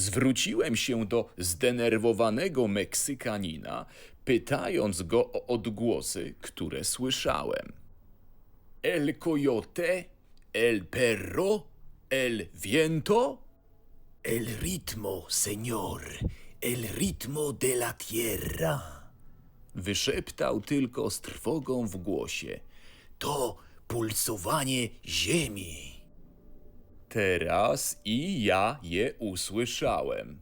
Zwróciłem się do zdenerwowanego Meksykanina, pytając go o odgłosy, które słyszałem. El coyote, el perro, el viento? El ritmo, señor, el ritmo de la tierra. Wyszeptał tylko z trwogą w głosie. To pulsowanie ziemi. Teraz i ja je usłyszałem.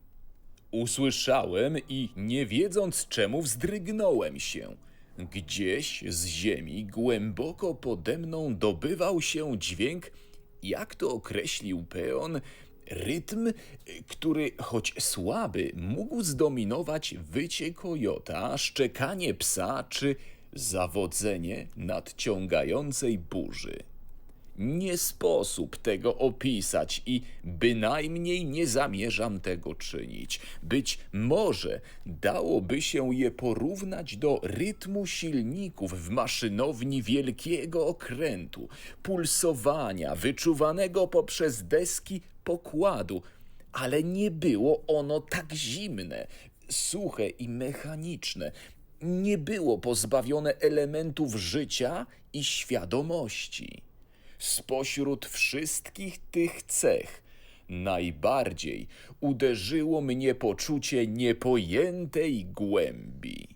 Usłyszałem i nie wiedząc czemu wzdrygnąłem się. Gdzieś z ziemi głęboko pode mną dobywał się dźwięk, jak to określił peon, rytm, który choć słaby mógł zdominować wycie kojota, szczekanie psa czy zawodzenie nadciągającej burzy. Nie sposób tego opisać i bynajmniej nie zamierzam tego czynić. Być może dałoby się je porównać do rytmu silników w maszynowni wielkiego okrętu, pulsowania wyczuwanego poprzez deski pokładu, ale nie było ono tak zimne, suche i mechaniczne. Nie było pozbawione elementów życia i świadomości. Spośród wszystkich tych cech najbardziej uderzyło mnie poczucie niepojętej głębi.